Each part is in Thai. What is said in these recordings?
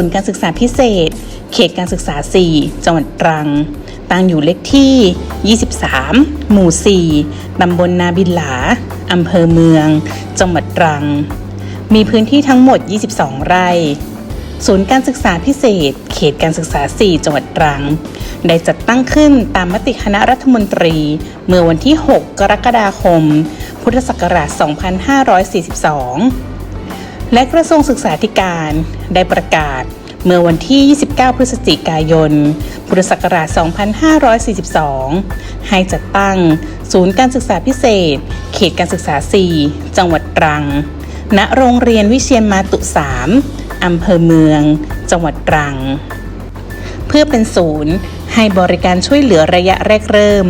ศูนย์การศึกษาพิเศษ เขตการศึกษา 4 จังหวัดตรัง ตั้งอยู่เลขที่ 23 หมู่ 4 ตำบลนาบินหลา อำเภอเมือง จังหวัดตรัง มีพื้นที่ทั้งหมด 22 ไร่ ศูนย์การศึกษาพิเศษ เขตการศึกษา 4 จังหวัดตรัง ได้จัดตั้งขึ้นตามมติคณะรัฐมนตรี เมื่อวันที่ 6 กรกฎาคม พุทธศักราช 2542 และกระทรวงศึกษาธิการได้ประกาศเมื่อวันที่ 29 พฤศจิกายน พุทธศักราช 2542 ให้จัดตั้งศูนย์การศึกษาพิเศษ เขตการศึกษา 4 จังหวัดตรัง ณ โรงเรียนวิเชียนมาตุ 3 อำเภอเมือง จังหวัดตรัง เพื่อเป็นศูนย์ให้บริการช่วยเหลือระยะแรกเริ่ม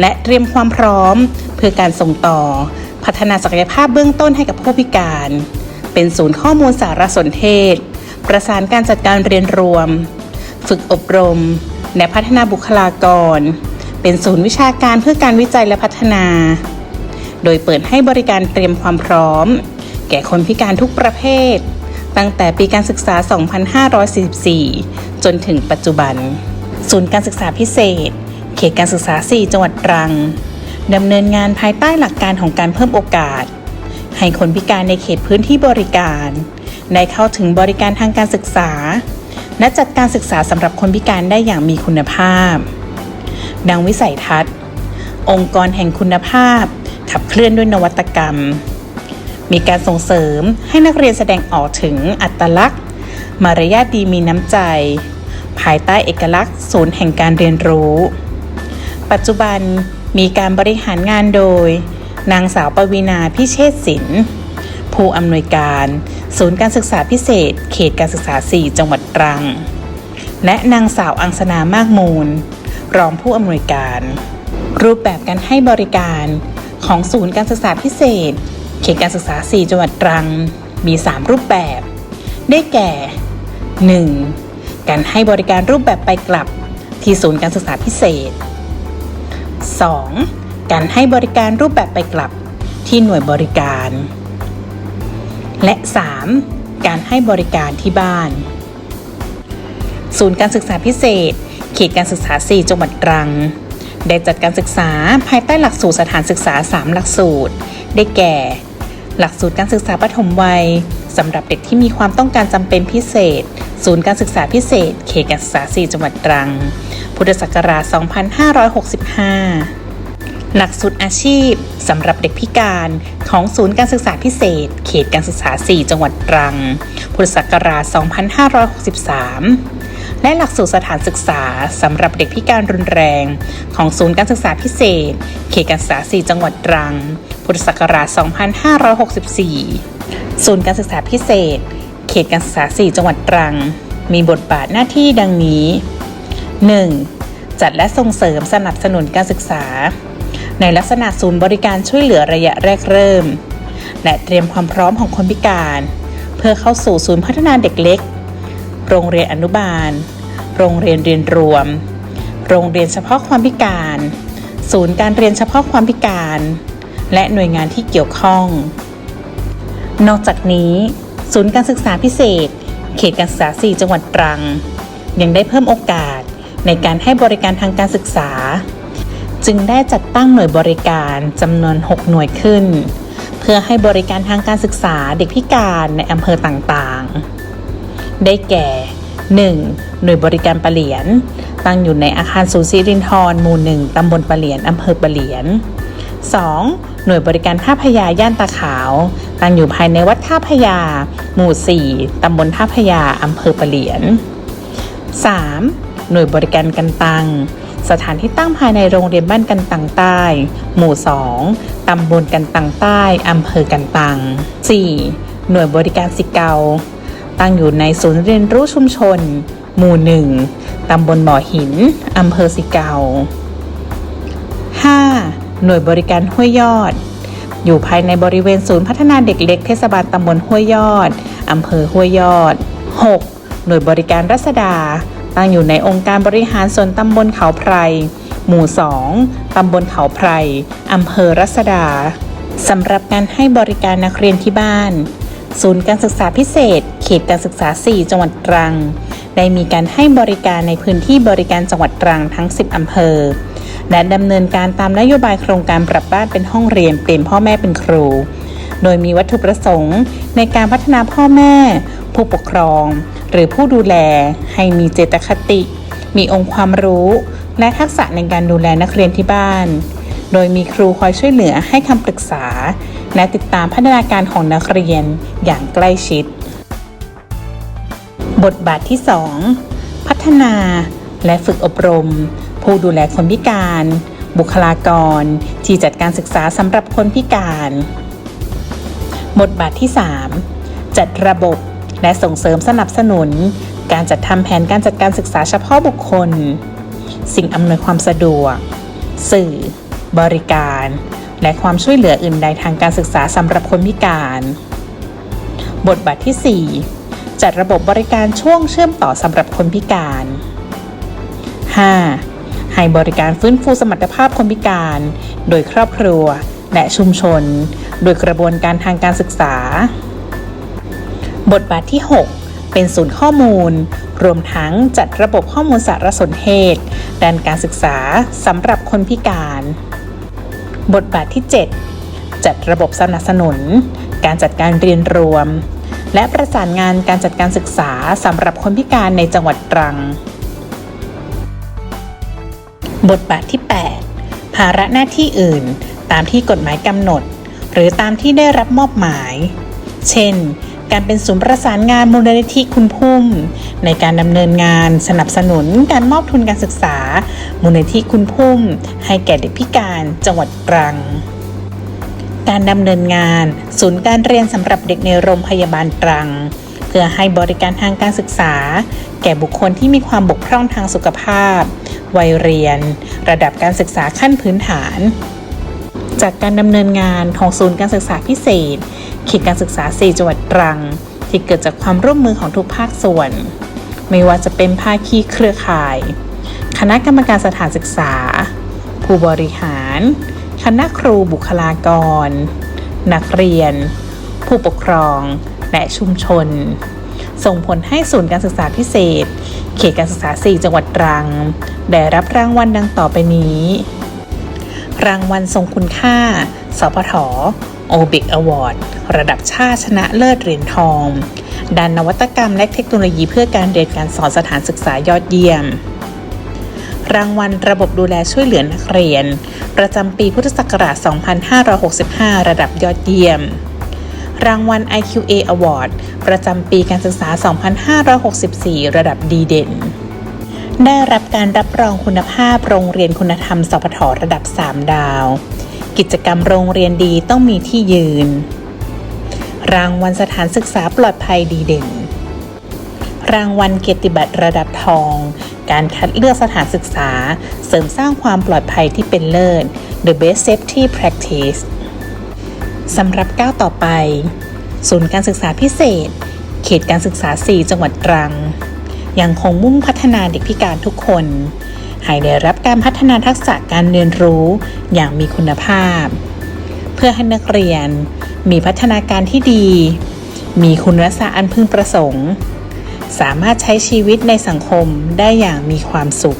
และเตรียมความพร้อมเพื่อการส่งต่อ พัฒนาศักยภาพเบื้องต้นให้กับผู้พิการ เป็นศูนย์ข้อมูลสารสนเทศ ประสานการจัดการเรียนรวม ฝึกอบรม และพัฒนาบุคลากร เป็นศูนย์วิชาการเพื่อการวิจัยและพัฒนา โดยเปิดให้บริการเตรียมความพร้อม แก่คนพิการทุกประเภท ตั้งแต่ปีการศึกษา 2544 จนถึงปัจจุบัน ศูนย์การศึกษาพิเศษ เขตการศึกษา 4 จังหวัดตรังดำเนินงานภายใต้หลักการของการเพิ่มโอกาส ให้คนพิการในเขตพื้นที่บริการ ได้เข้าถึงบริการทางการศึกษา และจัดการศึกษาสำหรับคนพิการได้อย่างมีคุณภาพ ดังวิสัยทัศน์ องค์กรแห่งคุณภาพ ขับเคลื่อนด้วยนวัตกรรม มีการส่งเสริมให้นักเรียนแสดงออกถึงอัตลักษณ์ มารยาทดีมีน้ำใจ ภายใต้เอกลักษณ์ ศูนย์แห่งการเรียนรู้ ปัจจุบันมีการบริหารงานโดย นางสาวปวีนาพิเชษศิลป์ผู้อำนวยการ ศูนย์การศึกษาพิเศษ เขตการศึกษา 4 จังหวัดตรัง และนางสาวอังสนามากมูล รองผู้อำนวยการ รูปแบบการให้บริการของศูนย์การศึกษาพิเศษ เขตการศึกษา 4 จังหวัดตรัง มี 3 รูปแบบ ได้แก่ 1. การให้บริการรูปแบบไปกลับที่ศูนย์การศึกษาพิเศษ 2. การให้บริการรูปแบบไปกลับที่หน่วยบริการ และ 3. การให้บริการที่บ้าน ศูนย์การศึกษาพิเศษ เขตการศึกษา 4 จังหวัดตรัง ได้จัดการศึกษาภายใต้หลักสูตรสถานศึกษา 3 หลักสูตร ได้แก่ หลักสูตรการศึกษาปฐมวัยสำหรับเด็กที่มีความต้องการจำเป็นพิเศษ ศูนย์การศึกษาพิเศษ เขตการศึกษา 4 จังหวัดตรัง พุทธศักราช 2565 หลักสูตรอาชีพสำหรับเด็กพิการของศูนย์การศึกษาพิเศษ เขตการศึกษา 4 จังหวัดตรัง พุทธศักราช 2563 และหลักสูตรสถานศึกษาสำหรับเด็กพิการรุนแรง ของศูนย์การศึกษาพิเศษ เขตการศึกษา 4 จังหวัดตรัง พุทธศักราช 2564 ศูนย์การศึกษาพิเศษ เขตการศึกษา 4 จังหวัดตรัง มีบทบาทหน้าที่ดังนี้ 1. จัดและส่งเสริมสนับสนุนการศึกษา ในลักษณะศูนย์บริการช่วยเหลือระยะแรกเริ่ม และเตรียมความพร้อมของคนพิการ เพื่อเข้าสู่ศูนย์พัฒนาเด็กเล็ก โรงเรียนอนุบาล โรงเรียนเรียนรวม โรงเรียนเฉพาะความพิการ ศูนย์การเรียนเฉพาะความพิการ และหน่วยงานที่เกี่ยวข้อง นอกจากนี้ ศูนย์การศึกษาพิเศษ เขตการศึกษา 4 จังหวัดตรัง ยังได้เพิ่มโอกาสในการให้บริการทางการศึกษา จึงได้จัดตั้งหน่วยบริการจำนวน 6 หน่วยขึ้น เพื่อให้บริการทางการศึกษาเด็กพิการในอำเภอต่างๆ ได้แก่ 1. หน่วยบริการปะเหลียน ตั้งอยู่ในอาคารศูนย์ศิรินทรหมู่หนึ่งตำบลปะเหลียนอำเภอปะเหลียน 2. หน่วยบริการท่าพยาย่านตาขาว ตั้งอยู่ภายในวัดท่าพยา หมู่ 4 ตำบลท่าพยาอำเภอปะเหลียน 3. หน่วยบริการกันตัง สถานที่ตั้งภายในโรงเรียนบ้านกันตังใต้ หมู่ 2 ตำบลกันตังใต้ อำเภอกันตัง 4. หน่วยบริการสิเกา ตั้งอยู่ในศูนย์เรียนรู้ชุมชน หมู่ 1 ตำบลบ่อหิน อำเภอสิเกา 5. หน่วยบริการห้วยยอด อยู่ภายในบริเวณศูนย์พัฒนาเด็กเล็กเทศบาลตำบลห้วยยอด อำเภอห้วยยอด 6. หน่วยบริการรัศดา ตั้งอยู่ในองค์การบริหารส่วนตำบลเขาไพร หมู่ 2 ตำบลเขาไพร อำเภอรัศดา สำหรับการให้บริการนักเรียนที่บ้าน ศูนย์การศึกษาพิเศษ เขตการศึกษา 4 จังหวัดตรัง ได้มีการให้บริการในพื้นที่บริการจังหวัดตรังทั้ง 10 อำเภอ และดำเนินการตามนโยบายโครงการปรับบ้านเป็นห้องเรียนเปลี่ยนพ่อแม่เป็นครู โดยมีวัตถุประสงค์ในการพัฒนาพ่อแม่ ผู้ปกครอง หรือผู้ดูแลให้มีเจตคติ มีองค์ความรู้ และทักษะในการดูแลนักเรียนที่บ้าน โดยมีครูคอยช่วยเหลือให้คำปรึกษา และติดตามพัฒนาการของนักเรียนอย่างใกล้ชิด บทบาทที่ 2 พัฒนาและฝึกอบรม ผู้ดูแลคนพิการ บุคลากร ที่จัดการศึกษาสำหรับคนพิการ บทบาทที่ 3 จัดระบบ และส่งเสริมสนับสนุน การจัดทำแผนการจัดการศึกษาเฉพาะบุคคล สิ่งอำนวยความสะดวก สื่อ บริการ และความช่วยเหลืออื่นใดทางการศึกษาสำหรับคนพิการ บทบาทที่ 4 จัดระบบบริการช่วงเชื่อมต่อสำหรับคนพิการ 5. ให้บริการฟื้นฟูสมรรถภาพคนพิการ โดยครอบครัวและชุมชน โดยกระบวนการทางการศึกษา บทบาทที่ 6 เป็นศูนย์ข้อมูล รวมทั้งจัดระบบข้อมูลสารสนเทศ ด้านการศึกษาสำหรับคนพิการ บทบาทที่ 7 จัดระบบสนับสนุน การจัดการเรียนรวม และประสานงานการจัดการศึกษาสำหรับคนพิการในจังหวัดตรัง บทบาทที่ 8 ภาระหน้าที่อื่น ตามที่กฎหมายกำหนด หรือตามที่ได้รับมอบหมาย เช่น การเป็นศูนย์ประสานงานมูลนิธิคุณพุ่ม ในการดำเนินงานสนับสนุนการมอบทุนการศึกษา มูลนิธิคุณพุ่ม ให้แก่เด็กพิการจังหวัดตรังการดำเนินงาน ศูนย์การเรียนสำหรับเด็กในโรงพยาบาลตรัง เพื่อให้บริการทางการศึกษา แก่บุคคลที่มีความบกพร่องทางสุขภาพ วัยเรียน ระดับการศึกษาขั้นพื้นฐาน จากการดำเนินงานของศูนย์การศึกษาพิเศษ ขตการศึกษา 4 จังหวัดตรัง ที่เกิดจากความร่วมมือของทุกภาคส่วน ไม่ว่าจะเป็นภาคีเครือข่าย คณะกรรมการสถานศึกษา ผู้บริหาร คณะครูบุคลากร นักเรียน ผู้ปกครอง และชุมชน ส่งผลให้ศูนย์การศึกษาพิเศษ เขตการศึกษา 4 จังหวัดตรัง ได้รับรางวัลดังต่อไปนี้ รางวัลทรงคุณค่า สพท โอบิกอวอร์ดระดับชาติชนะเลิศเหรียญทอง ด้านนวัตกรรมและเทคโนโลยีเพื่อการเรียนการสอนสถานศึกษายอดเยี่ยม รางวัลระบบดูแลช่วยเหลือนักเรียน ประจำปีพุทธศักราช 2565 ระดับยอดเยี่ยม รางวัล IQA Award ประจำปีการศึกษา 2564 ระดับดีเด่นได้รับการรับรองคุณภาพโรงเรียนคุณธรรมสพทระดับ 3 ดาว กิจกรรมโรงเรียนดีต้องมีที่ยืน รางวัลสถานศึกษาปลอดภัยดีเด่น รางวัลเกียรติบัตรระดับทอง การคัดเลือกสถานศึกษา เสริมสร้างความปลอดภัยที่เป็นเลิศ The Best Safety Practice สำหรับก้าวต่อไป ศูนย์การศึกษาพิเศษ เขตการศึกษา 4 จังหวัดตรัง ยังคงมุ่งพัฒนาเด็กพิการทุกคน ให้ได้รับการพัฒนาทักษะการเรียนรู้อย่างมีคุณภาพ เพื่อให้นักเรียนมีพัฒนาการที่ดี มีคุณลักษณะอันพึงประสงค์ สามารถใช้ชีวิตในสังคมได้อย่างมีความสุข